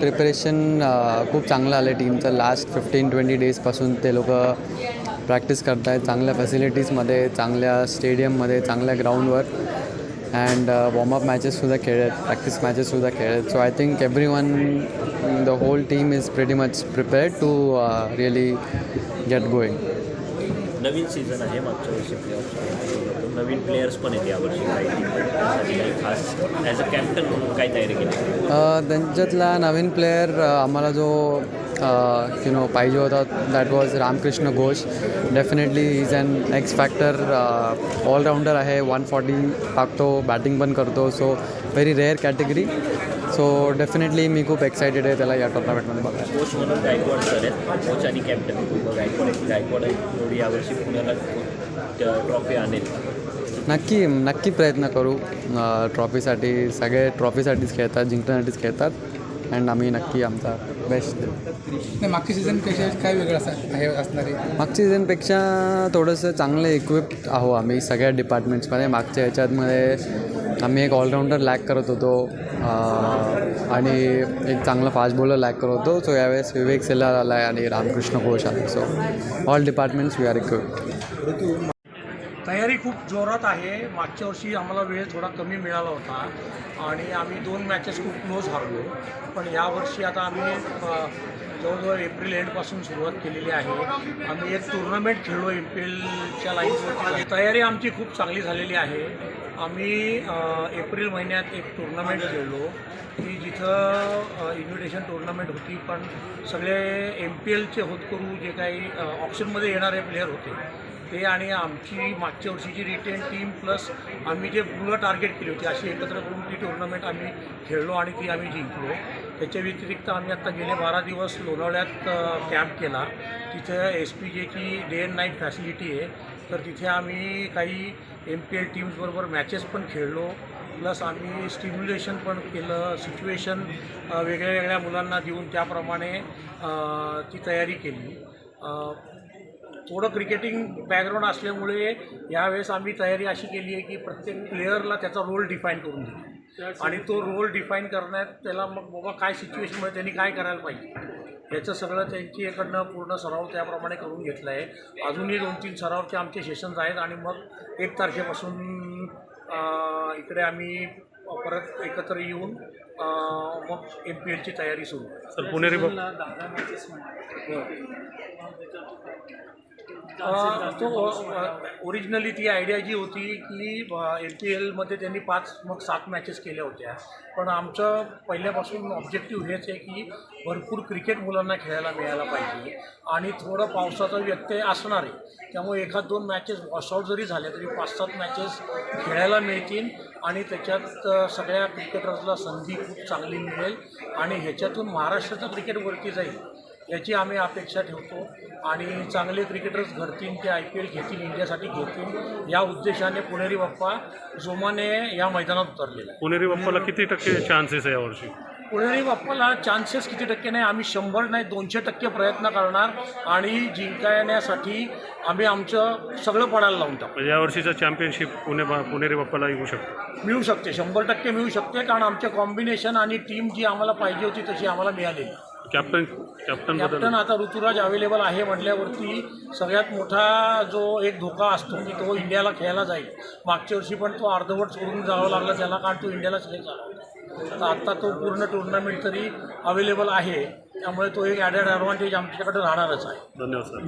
Preparation खूप चांगलं आलं टीमचं लास्ट फिफ्टीन ट्वेंटी डेजपासून ते लोक प्रॅक्टिस करत आहेत चांगल्या फॅसिलिटीजमध्ये चांगल्या स्टेडियममध्ये चांगल्या ग्राउंडवर अँड वॉर्मअप मॅचेससुद्धा खेळत प्रॅक्टिस मॅचेससुद्धा खेळत. So I think every one the whole team is pretty much prepared to really get going Naveen season आहे मागच्या वर्षी प्लेअर्स नवीन प्लेयर्स पण आहेत यावर्षी. काही काही खास ॲज अ कॅप्टन म्हणून काय तयारी केली. त्यांच्यातला नवीन प्लेअर आम्हाला जो यु नो पाहिजे होता. That was Ramkrishna Ghosh definitely is an X factor allrounder आहे. वन फॉर्टी टाकतो बॅटिंग पण करतो. So very rare category so definitely मी खूप एक्सायटेड आहे त्याला या टुर्नामेंटमध्ये बघायला. कोच म्हणून गायकवाड सर आहेत. कोच आणि कॅप्टन गायकवाड गायकवाड एवढी यावर्षी पुण्याला ट्रॉफी आणेल. नक्की नक्की प्रयत्न करू. ट्रॉफीसाठी सगळे ट्रॉफीसाठीच खेळतात जिंकण्यासाठीच खेळतात. अँड आम्ही नक्की आमचा बेस्ट देऊ नाही मागच्या सीझनपेक्षा काय वेगळं आहे असणार आहे? मागच्या सीझनपेक्षा थोडंसं चांगलं इक्विप्ड आहो आम्ही सगळ्या डिपार्टमेंट्समध्ये मागच्या ह्याच्यातमध्ये आम्ही एक ऑलराऊंडर लॅक करत होतो. आणि एक चांगला फास्ट बॉलर लॅक करत होतो. सो यावेळेस विवेक सेलार आला आहे आणि रामकृष्ण घोष आला so all departments we are equipped तयारी खूप जोरात आहे. मागच्या वर्षी आम्हाला वेळ थोडा कमी मिळाला होता आणि आम्ही दोन मॅचेस खूप क्लोज हारलो. पण यावर्षी आता आम्ही जवळजवळ एप्रिल एंडपासून सुरुवात केलेली आहे. आम्ही एक टुर्नामेंट खेळलो एम पी एलच्या लाईन्सवरती तयारी आमची खूप चांगली झालेली आहे. आम्ही एप्रिल महिन्यात एक टुर्नामेंट खेळलो. की जिथं इन्व्हिटेशन टुर्नामेंट होती पण सगळे एम पी एलचे होतकरू जे काही ऑप्शनमध्ये येणारे प्लेयर होते ते आणि आमची मागच्या वर्षीची रिटेन टीम प्लस आम्ही जे मुलं टार्गेट केली होती अशी एकत्र करून ती टुर्नामेंट आम्ही खेळलो आणि ती आम्ही जिंकलो. त्याच्या व्यतिरिक्त आम्ही आत्ता गेले बारा दिवस लोणावळ्यात कॅम्प केला. तिथं एस पी जेची डे अँड नाईट फॅसिलिटी आहे. तर तिथे आम्ही काही एम पी एल टीम्सबरोबर मॅचेस पण खेळलो. प्लस आम्ही स्टिम्युलेशन पण केलं सिच्युएशन वेगळ्या वेगळ्या मुलांना देऊन त्याप्रमाणे ती तयारी केली. थोडं क्रिकेटिंग बॅकग्राऊंड असल्यामुळे यावेळेस आम्ही तयारी अशी केली आहे की प्रत्येक प्लेअरला त्याचा रोल डिफाईन करून दिला आणि तो रोल डिफाईन करण्यात त्याला मग बाबा काय सिच्युएशनमध्ये त्यांनी काय करायला पाहिजे? याचं सगळं त्यांची एकडनं पूर्ण सराव त्याप्रमाणे करून घेतला आहे. अजूनही दोन तीन सरावचे आमचे सेशन्स आहेत आणि मग एक तारखेपासून इकडे आम्ही परत एकत्र येऊन मग एम पी एलची तयारी सुरू. सर पुणेरी बघ. अ, तो ओरिजिनली ती आयडिया जी होती की एम पी एलमध्ये त्यांनी पाच मग सात मॅचेस केल्या होत्या. पण आमचं पहिल्यापासून ऑब्जेक्टिव्ह हेच आहे की भरपूर क्रिकेट मुलांना खेळायला मिळायला पाहिजे. आणि थोडं पावसाचा व्यत्यय असणार आहे. त्यामुळे एखाद दोन मॅचेस वॉशआउट जरी झाले तरी पाच सात मॅचेस खेळायला मिळतील. आणि त्याच्यात सगळ्या क्रिकेटर्सला संधी खूप चांगली मिळेल आणि ह्याच्यातून महाराष्ट्राचं क्रिकेट वरती जाईल याची आम्ही अपेक्षा ठेवतो. आणि चांगले क्रिकेटर्स घडतील ते आय पी एल घेतील इंडियासाठी घेतील या उद्देशाने पुणेरी बाप्पा जोमाने या मैदानात उतरलेला पुणेरी बाप्पाला किती टक्के चान्सेस आहे यावर्षी? पुणेरी बाप्पाला चान्सेस किती टक्के नाही आम्ही शंभर नाही दोनशे टक्के प्रयत्न करणार आणि जिंकण्यासाठी आम्ही आमचं सगळं पडायला लावून टाकू. म्हणजे यावर्षीचं चॅम्पियनशिप पुणे बा- पुणेरी बाप्पाला येऊ शकतो. मिळू शकते शंभर टक्के मिळू शकते कारण आमचे कॉम्बिनेशन आणि टीम जी आम्हाला पाहिजे होती तशी आम्हाला मिळालेली. कॅप्टन कॅप्टनबद्दल कॅप्टन आता ऋतुराज अवेलेबल आहे म्हटल्यावरती सगळ्यात मोठा जो एक धोका असतो की तो इंडियाला खेळायला जाईल. मागच्या वर्षी पण तो अर्धवट सोडून जावं लागला त्याला कारण तो इंडियाला सिलेक्ट झाला तर आत्ता तो पूर्ण टुर्नामेंट तरी अवेलेबल आहे. त्यामुळे तो एक ॲडेड ॲडव्हान्टेज आमच्याकडे राहणारच आहे. धन्यवाद सर.